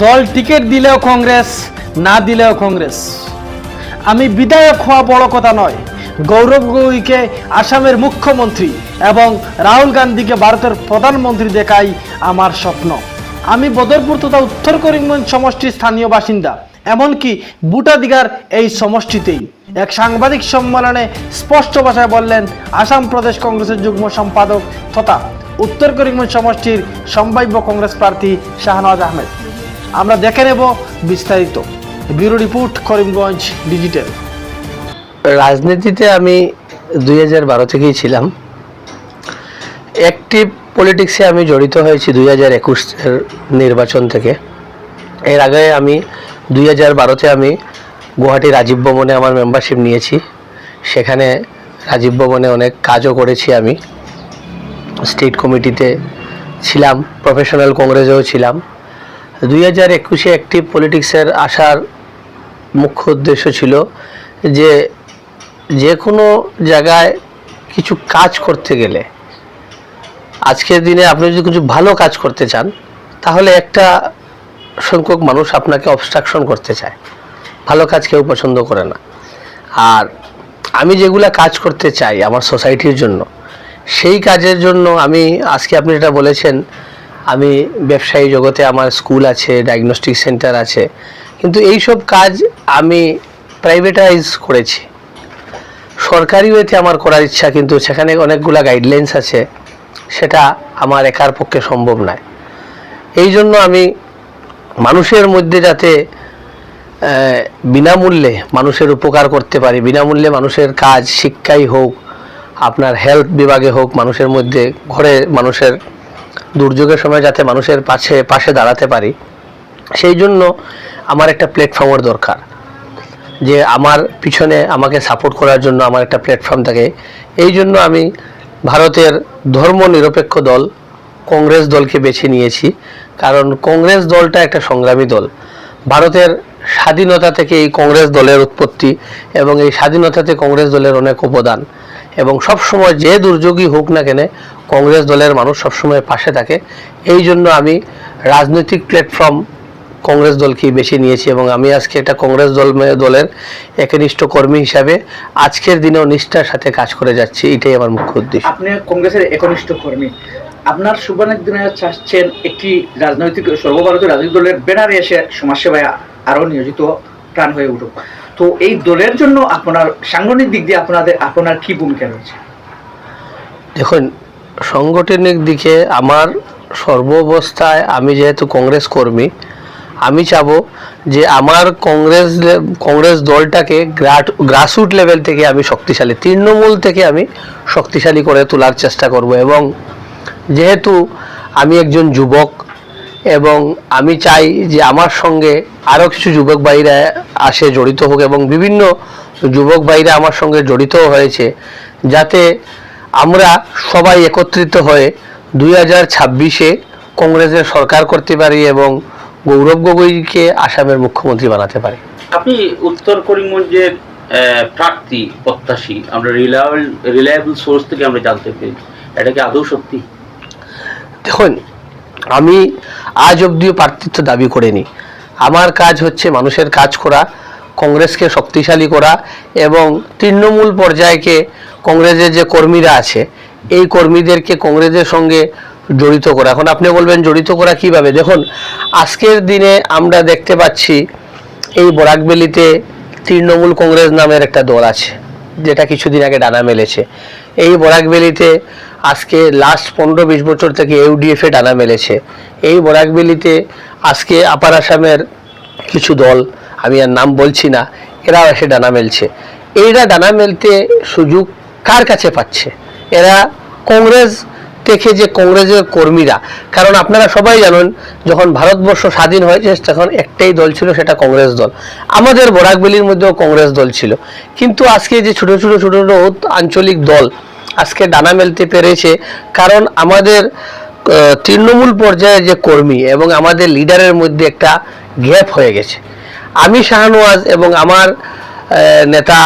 দল টিকিট দিলেও কংগ্রেস, না দিলেও কংগ্রেস। আমি বিধায়ক হওয়া বড় কথা নয়। গৌরব গগৈকে আসামের মুখ্যমন্ত্রী এবং রাহুল গান্ধীকে ভারতের প্রধানমন্ত্রী দেখাই আমার স্বপ্ন। আমি বদরপুর তথা উত্তর করিমগঞ্জ সমষ্টির স্থানীয় বাসিন্দা। এমনকি বুটাদিগার এই সমষ্টিতেই। এক সাংবাদিক সম্মেলনে স্পষ্ট ভাষায় বললেন, আসাম প্রদেশ কংগ্রেসের যুগ্ম সম্পাদক তথা উত্তর করিমগঞ্জ সমষ্টির সম্ভাব্য কংগ্রেস প্রার্থী শাহনওয়াজ আহমেদ। আমরা দেখে নেব বিস্তারিত। Bureau report Karimganj digital. রাজনীতিতে আমি দুই হাজার বারো থেকেই ছিলাম। অ্যাক্টিভ পলিটিক্সে আমি জড়িত হয়েছি দুই হাজার একুশের নির্বাচন থেকে। এর আগে আমি দুই হাজার বারোতে আমি গুয়াহাটি রাজীব ভবনে আমার মেম্বারশিপ নিয়েছি। সেখানে রাজীব ভবনে অনেক কাজও করেছি আমি। স্টেট কমিটিতে ছিলাম প্রফেশনাল কংগ্রেসেও ছিলাম। দুই হাজার একুশে অ্যাক্টিভ পলিটিক্সের আসার মুখ্য উদ্দেশ্য ছিল যে যে কোনো জায়গায় কিছু কাজ করতে গেলে, আজকের দিনে আপনি যদি কিছু ভালো কাজ করতে চান, তাহলে একটা সংখ্যক মানুষ আপনাকে অবস্ট্রাকশন করতে চায়। ভালো কাজ কেউ পছন্দ করে না। আর আমি যেগুলা কাজ করতে চাই আমার সোসাইটির জন্য, সেই কাজের জন্য আমি, আজকে আপনি যেটা বলেছেন আমি ব্যবসায়ী জগতে আমার স্কুল আছে ডায়াগনস্টিক সেন্টার আছে, কিন্তু এই সব কাজ আমি প্রাইভেটাইজ করেছি। সরকারি ওয়েতে আমার করার ইচ্ছা, কিন্তু সেখানে অনেকগুলা গাইডলাইন্স আছে, সেটা আমার একার পক্ষে সম্ভব নয়। এই জন্য আমি মানুষের মধ্যে যাতে বিনামূল্যে মানুষের উপকার করতে পারি, বিনামূল্যে মানুষের কাজ, শিক্ষাই হোক, আপনার হেলথ বিভাগে হোক, মানুষের মধ্যে, ঘরে মানুষের দুর্যোগের সময় যাতে মানুষের পাশে পাশে দাঁড়াতে পারি, সেই জন্য আমার একটা প্ল্যাটফর্মের দরকার। যে আমার পিছনে আমাকে সাপোর্ট করার জন্য আমার একটা প্ল্যাটফর্ম থাকে। এই জন্য আমি ভারতের ধর্ম নিরপেক্ষ দল, কংগ্রেস দলকে বেছে নিয়েছি। কারণ কংগ্রেস দলটা একটা সংগ্রামী দল। ভারতের স্বাধীনতা থেকে এই কংগ্রেস দলের উৎপত্তি এবং এই স্বাধীনতাতে কংগ্রেস দলের অনেক অবদান। এবং সব সময় যে দুর্যোগই হোক না কেন, কংগ্রেস দলের মানুষ সবসময় পাশে থাকে। এই জন্য আমি রাজনৈতিক প্ল্যাটফর্ম কংগ্রেস দলকেই বেছে নিয়েছি এবং আমি আজকে এটা কংগ্রেস দল দলের একনিষ্ঠ কর্মী হিসাবে আজকের দিনেও নিষ্ঠার সাথে কাজ করে যাচ্ছি, এটাই আমার মুখ্য উদ্দেশ্য। আপনি কংগ্রেসের একনিষ্ঠ কর্মী। আপনার সুবর্ণের দিনে চাচ্ছেন একটি রাজনৈতিক, সর্বভারতীয় রাজনৈতিক দলের ব্যানারে এসে সমাজসেবায় আরও নিয়োজিত প্রাণ হয়ে উঠুক। তো এই দলের জন্য আপনার সাংগঠনিক দিক দিয়ে আপনাদের, আপনার কি ভূমিকা রয়েছে? দেখুন, সাংগঠনিক দিকে আমার সর্বাবস্থায় আমি যেহেতু কংগ্রেস কর্মী, আমি চাবো যে আমার কংগ্রেস কংগ্রেস দলটাকে গ্রাট, গ্রাসরুট লেভেল থেকে আমি শক্তিশালী, তৃণমূল থেকে আমি শক্তিশালী করে তোলার চেষ্টা করব এবং যেহেতু আমি একজন যুবক এবং আমি চাই যে আমার সঙ্গে আরও কিছু যুবক ভাইরা আসে জড়িত হোক এবং বিভিন্ন যুবক ভাইরা আমার সঙ্গে জড়িত হয়েছে যাতে আমরা সবাই একত্রিত হয়ে দুই হাজার ছাব্বিশে কংগ্রেসের সরকার করতে পারি এবং গৌরব গগৈকে আসামের মুখ্যমন্ত্রী বানাতে পারি। আপনি উত্তর করিমগঞ্জের প্রার্থী প্রত্যাশী আমরা রিলায়েবল রিলায়েবল সোর্স থেকে আমরা জানতে পেরেছি। এটা কি আদৌ সত্যি? দেখুন আমি আজ অবধিও প্রার্থিত্ব দাবি করিনি। আমার কাজ হচ্ছে মানুষের কাজ করা, কংগ্রেসকে শক্তিশালী করা এবং তৃণমূল পর্যায়কে কংগ্রেসের যে কর্মীরা আছে, এই কর্মীদেরকে কংগ্রেসের সঙ্গে জড়িত করা। এখন আপনি বলবেন, জড়িত করা কীভাবে? দেখুন, আজকের দিনে আমরা দেখতে পাচ্ছি এই বরাকবেলিতে তৃণমূল কংগ্রেস নামের একটা দল আছে, যেটা কিছুদিন আগে ডানা মেলেছে। এই বরাকবেলিতে আজকে লাস্ট পনেরো বিশ বছর থেকে এউডিএফে ডানা মেলেছে। এই বরাকবেলিতে আজকে আপার আসামের কিছু দল, আমি আর নাম বলছি না, এরাও এসে ডানা মেলছে। এইরা ডানা মেলতে সুযোগ কার কাছে পাচ্ছে? এরা কংগ্রেস থেকে যে কংগ্রেসের কর্মীরা, কারণ আপনারা সবাই জানেন, যখন ভারতবর্ষ স্বাধীন হয়েছে, তখন একটাই দল ছিল সেটা কংগ্রেস দল। আমাদের বরাকবেলির মধ্যেও কংগ্রেস দল ছিল। কিন্তু আজকে যে ছোট ছোট ছোট ছোট আঞ্চলিক দল, আজকে ডানা মেলতে পেরেছে, কারণ আমাদের তৃণমূল পর্যায়ের যে কর্মী এবং আমাদের লিডারের মধ্যে একটা গ্যাপ হয়ে গেছে। আমি শাহনওয়াজ এবং আমার নেতা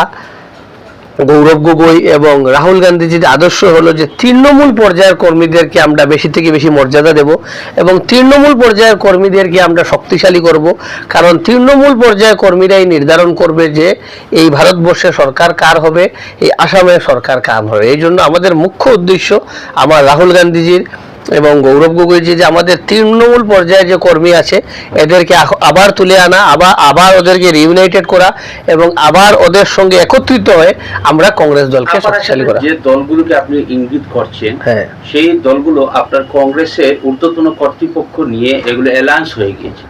গৌরব গগৈ এবং রাহুল গান্ধীজির আদর্শ হলো যে তৃণমূল পর্যায়ের কর্মীদেরকে আমরা বেশি থেকে বেশি মর্যাদা দেব এবং তৃণমূল পর্যায়ের কর্মীদেরকে আমরা শক্তিশালী করব। কারণ তৃণমূল পর্যায়ের কর্মীরাই নির্ধারণ করবে যে এই ভারতবর্ষে সরকার কার হবে, এই আসামের সরকার কার হবে। এই জন্য আমাদের মুখ্য উদ্দেশ্য আমার রাহুল গান্ধীজির এবং গৌরব গগৈজি যে আমাদের তৃণমূল পর্যায়ে যে কর্মী আছে এদেরকে আবার তুলে আনা আবার আবার ওদেরকে রিউনাইটেড করা এবং আবার ওদের সঙ্গে একত্রিত হয়ে আমরা কংগ্রেস দলকে শক্তিশালী করা। যে দলগুলোকে আপনি ইঙ্গিত করছেন হ্যাঁ। সেই দলগুলো আপনার কংগ্রেসের ঊর্ধ্বতন কর্তৃপক্ষ নিয়ে এগুলো অ্যালায়েন্স হয়ে গিয়েছে।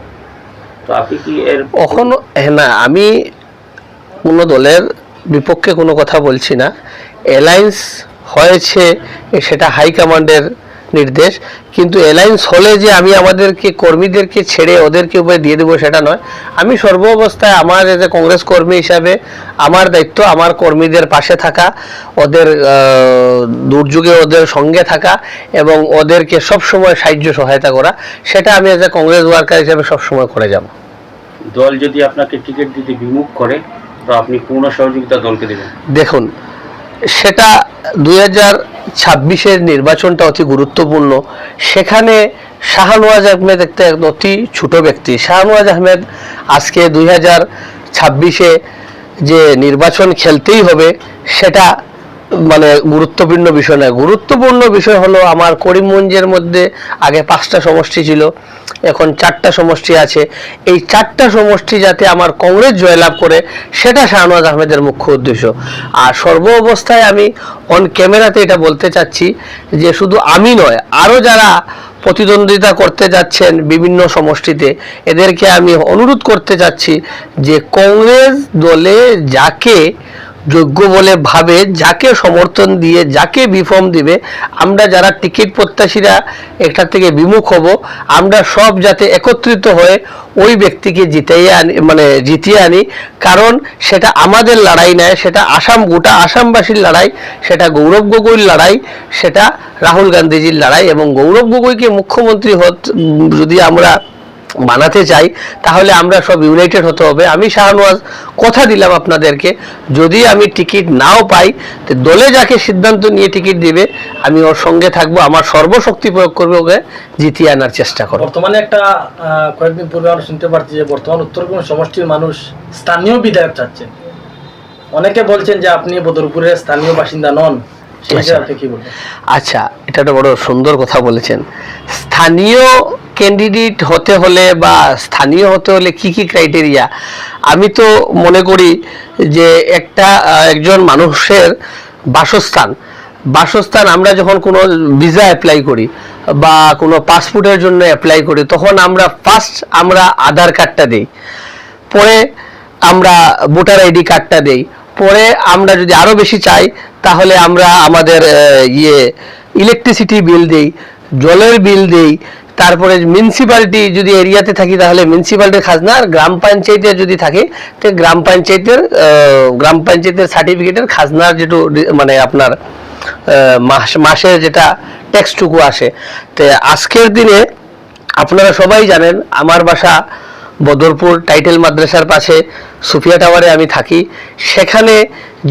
তো আপনি কি এর কখনো হ্যাঁ, না আমি কোনো দলের বিপক্ষে কোনো কথা বলছি না। অ্যালায়েন্স হয়েছে সেটা হাইকমান্ডের নির্দেশ কিন্তু অ্যালায়েন্স হলে যে আমি আমাদেরকে কর্মীদেরকে ছেড়ে ওদেরকে উপরে দিয়ে দেবো সেটা নয়। আমি সর্ব অবস্থায় আমার এজ এ কংগ্রেস কর্মী হিসাবে আমার দায়িত্ব আমার কর্মীদের পাশে থাকা ওদের দুর্যোগে ওদের সঙ্গে থাকা এবং ওদেরকে সবসময় সাহায্য সহায়তা করা সেটা আমি এজ এ কংগ্রেস ওয়ার্কার হিসাবে সবসময় করে যাব। দল যদি আপনাকে টিকিট দিতে বিমুখ করে তো আপনি পূর্ণ সহযোগিতা দলকে দেবেন। দেখুন সেটা দুই হাজার ছাব্বিশের নির্বাচনটা অতি গুরুত্বপূর্ণ। সেখানে শাহনওয়াজ আহমেদ একটা অতি ছোট ব্যক্তি। শাহনওয়াজ আহমেদ আজকে দুই হাজার ছাব্বিশে যে নির্বাচন খেলতেই হবে, সেটা মানে গুরুত্বপূর্ণ বিষয় নয়। গুরুত্বপূর্ণ বিষয় হলো আমার করিমগঞ্জের মধ্যে আগে পাঁচটা সমষ্টি ছিল, এখন চারটা সমষ্টি আছে। এই চারটা সমষ্টি যাতে আমার কংগ্রেস জয়লাভ করে, সেটা শাহনওয়াজ আহমেদের মুখ্য উদ্দেশ্য। আর সর্ব অবস্থায় আমি অন ক্যামেরাতে এটা বলতে চাচ্ছি যে শুধু আমি নয় আরও যারা প্রতিদ্বন্দ্বিতা করতে যাচ্ছেন বিভিন্ন সমষ্টিতে, এদেরকে আমি অনুরোধ করতে চাচ্ছি যে কংগ্রেস দলে যাকে যোগ্য বলে ভাবে, যাকে সমর্থন দিয়ে, যাকে বিফর্ম দিবে, আমরা যারা টিকিট প্রত্যাশীরা একটা থেকে বিমুখ হব, আমরা সব যাতে একত্রিত হয়ে ওই ব্যক্তিকে জিতাইয়ে আনি মানে জিতিয়ে আনি। কারণ সেটা আমাদের লড়াই নয়, সেটা আসাম, গোটা আসামবাসীর লড়াই, সেটা গৌরব গগৈর লড়াই, সেটা রাহুল গান্ধীজির লড়াই এবং গৌরব গগৈকে মুখ্যমন্ত্রী হত যদি আমরা বানাতে চাই তাহলে আমরা সব ইউনাইটেড হতে হবে। আমি শাহনওয়াজ কথা দিলাম আপনাদেরকে যদি আমি টিকিট নাও পাই তো দলে যাকে সিদ্ধান্ত নিয়ে টিকিট দিবে আমি ওর সঙ্গে থাকব আমার সর্বশক্তি প্রয়োগ করবে ওকে জিতিয়ে আনার চেষ্টা করব। বর্তমানে একটা কয়েকদিন পূর্বে আমরা শুনতে পারছি যে বর্তমান উত্তরবঙ্গ সমষ্টির মানুষ স্থানীয় বিধায়ক চাচ্ছেন। অনেকে বলছেন যে আপনি বদরপুরের স্থানীয় বাসিন্দা নন আচ্ছা। আচ্ছা এটা একটা বড় সুন্দর কথা বলেছেন। স্থানীয় ক্যান্ডিডেট হতে হলে বা স্থানীয় হতে হলে কি কি ক্রাইটেরিয়া আমি তো মনে করি যে একটা একজন মানুষের বাসস্থান বাসস্থান আমরা যখন কোনো ভিসা অ্যাপ্লাই করি বা কোনো পাসপোর্টের জন্য অ্যাপ্লাই করি, তখন আমরা ফার্স্ট আমরা আধার কার্ডটা দিই, পরে আমরা ভোটার আইডি কার্ডটা দেই, পরে আমরা যদি আরও বেশি চাই, তাহলে আমরা আমাদের ইয়ে ইলেকট্রিসিটি বিল দেই, জলের বিল দেই তারপরে মিউনিসিপ্যালিটি যদি এরিয়াতে থাকি, তাহলে মিউনিসিপ্যালিটির খাজনা আর গ্রাম পঞ্চায়েতে যদি থাকে, তো গ্রাম পঞ্চায়েতের গ্রাম পঞ্চায়েতের সার্টিফিকেটের খাজনার যেটু মানে আপনার মাস, মাসের যেটা ট্যাক্সটুকু আসে। তো আজকের দিনে আপনারা সবাই জানেন, আমার বাসা বদরপুর টাইটেল মাদ্রাসার পাশে সুফিয়া টাওয়ারে আমি থাকি। সেখানে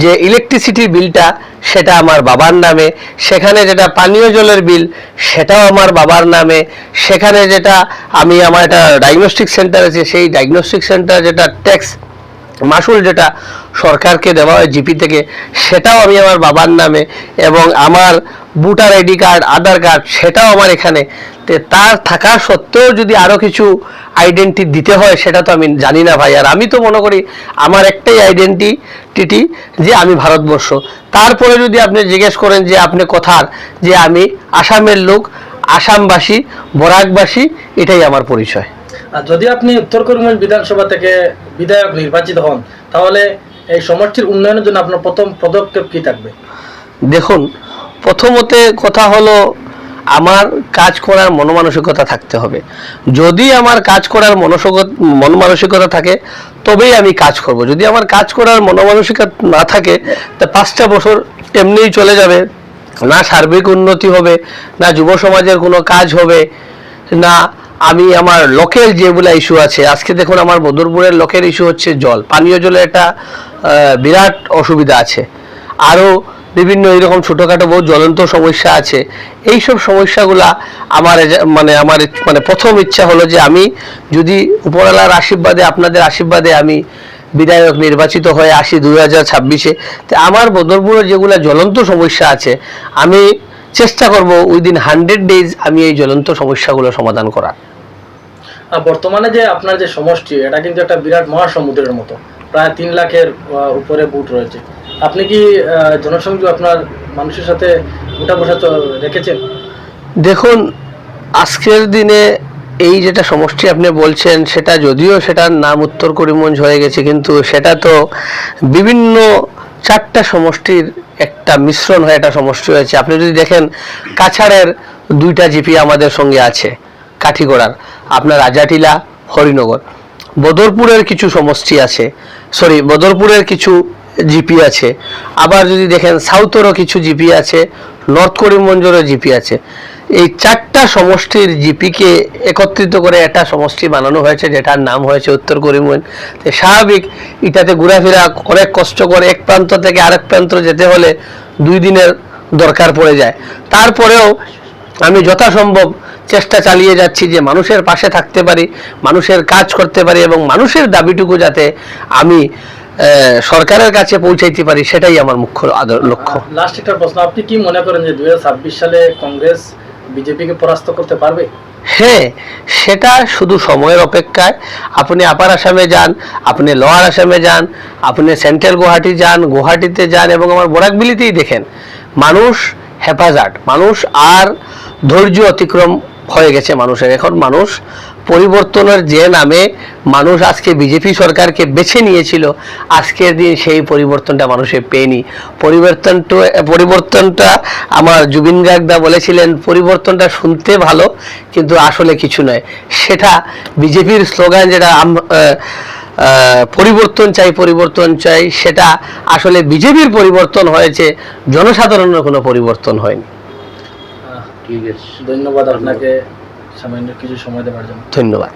যে ইলেকট্রিসিটি বিলটা সেটা আমার বাবার নামে, সেখানে যেটা পানীয় জলের বিল সেটাও আমার বাবার নামে, সেখানে যেটা আমি আমার একটা ডায়াগনস্টিক সেন্টার আছে, সেই ডায়াগনস্টিক সেন্টার যেটা ট্যাক্স মাসুল যেটা সরকারকে দেওয়া হয়, জিপি থেকে, সেটাও আমি আমার বাবার নামে এবং আমার voter ID card, Aadhaar card, সেটাও আমার এখানে। তার থাকা সত্ত্বেও যদি আরও কিছু আইডেন্টি দিতে হয়, সেটা তো আমি জানি না ভাই। আর আমি তো মনে করি, আমার একটাই আইডেন্টিটি যে আমি ভারতবর্ষ। তারপরে যদি আপনি জিজ্ঞেস করেন যে আপনি কথার, যে আমি আসামের লোক, আসামবাসী, বরাকবাসী, এটাই আমার পরিচয়। যদি আপনি উত্তর করিমগঞ্জ বিধানসভা থেকে বিধায়ক নির্বাচিত হন, তাহলে এই সমষ্টির উন্নয়নের জন্য আপনার প্রথম পদক্ষেপ কি থাকবে? দেখুন, প্রথমতে কথা হলো আমার কাজ করার মনমানসিকতা থাকতে হবে। যদি আমার কাজ করার মনসিকতা মন মানসিকতা থাকে, তবেই আমি কাজ করব। যদি আমার কাজ করার মনমানসিকতা না থাকে, তা পাঁচটা বছর এমনিই চলে যাবে। না সার্বিক উন্নতি হবে, না যুব সমাজের কোনো কাজ হবে, না আমি আমার লোকের যেগুলো ইস্যু আছে, আজকে দেখুন আমার বদরপুরের লোকের ইস্যু হচ্ছে জল। পানীয় জলের একটা বিরাট অসুবিধা আছে। আরও বিভিন্ন এরকম ছোটোখাটো বহু জ্বলন্ত সমস্যা আছে। এই সব সমস্যাগুলা আমার মানে আমার মানে প্রথম ইচ্ছা হলো যে আমি যদি উপরওয়ালার আশীর্বাদে, আপনাদের আশীর্বাদে আমি বিধায়ক নির্বাচিত হয়ে আসি দু হাজার ছাব্বিশে, তো আমার বদরপুরে যেগুলা জ্বলন্ত সমস্যা আছে, আমি চেষ্টা করব উইদিন হান্ড্রেড ডেজ আমি এই জ্বলন্ত সমস্যাগুলো সমাধান করার। আর বর্তমানে যে আপনার যে সমষ্টি এটা কিন্তু একটা বিরাট মহাসমুদ্রের মতো। প্রায় তিন লাখের উপরে বুট রয়েছে। আপনি কি জনসংযোগ আপনার মানুষের সাথে উঠা বসা রেখেছেন? দেখুন আজকের দিনে এই যেটা সমষ্টি আপনি বলছেন, সেটা যদিও সেটার নাম উত্তর করিমগঞ্জ হয়ে গেছে, কিন্তু সেটা তো বিভিন্ন চারটা সমষ্টির একটা মিশ্রণ হয়ে একটা সমষ্টি হয়েছে। আপনি যদি দেখেন, কাছাড়ের দুইটা জিপি আমাদের সঙ্গে আছে, কাঠিগড়ার। আপনার রাজাটিলা হরিনগর। বদরপুরের কিছু সমষ্টি আছে, সরি, বদরপুরের কিছু জিপি আছে। আবার যদি দেখেন, সাউথেরও কিছু জিপি আছে, নর্থ করিমগঞ্জেরও জিপি আছে। এই চারটা সমষ্টির জিপিকে একত্রিত করে একটা সমষ্টি বানানো হয়েছে, যেটার নাম হয়েছে উত্তর করিমগঞ্জ। স্বাভাবিক, এটাতে ঘোরাফেরা অনেক কষ্ট করে এক প্রান্ত থেকে আরেক প্রান্ত যেতে হলে দুই দিনের দরকার পড়ে যায়। তারপরেও আমি যথাসম্ভব চেষ্টা চালিয়ে যাচ্ছি যে মানুষের পাশে থাকতে পারি, মানুষের কাজ করতে পারি এবং মানুষের দাবিটুকু যাতে আমি সরকারের কাছে পৌঁছাইতে পারি, সেটাই আমার মুখ্য লক্ষ্য। লাস্ট একটা প্রশ্ন, আপনি কি মনে করেন যে দু হাজার ছাব্বিশ সালে কংগ্রেস বিজেপিকে পরাস্ত করতে পারবে? হ্যাঁ সেটা শুধু সময়ের অপেক্ষায়। আপনি আপার আসামে যান, আপনি লোয়ার আসামে যান, আপনি সেন্ট্রাল গুয়াহাটি যান, গুয়াহাটিতে যান এবং আমার বরাকবিলিতেই দেখেন, মানুষ হেফাজত, মানুষ আর ধৈর্য অতিক্রম হয়ে গেছে মানুষের। এখন মানুষ পরিবর্তনের যে নামে মানুষ আজকে বিজেপি সরকারকে বেছে নিয়েছিল, আজকের দিন সেই পরিবর্তনটা মানুষে পেয়নি। পরিবর্তনটা পরিবর্তনটা আমার জুবিন গার্গদা বলেছিলেন, পরিবর্তনটা শুনতে ভালো, কিন্তু আসলে কিছু নয়। সেটা বিজেপির স্লোগান যেটা পরিবর্তন চাই পরিবর্তন চাই, সেটা আসলে বিজেপির পরিবর্তন হয়েছে, জনসাধারণের কোনো পরিবর্তন হয়নি। ঠিক আছে। ধন্যবাদ আপনাকে। সামান্য কিছু সময় দেওয়ার জন্য। ধন্যবাদ।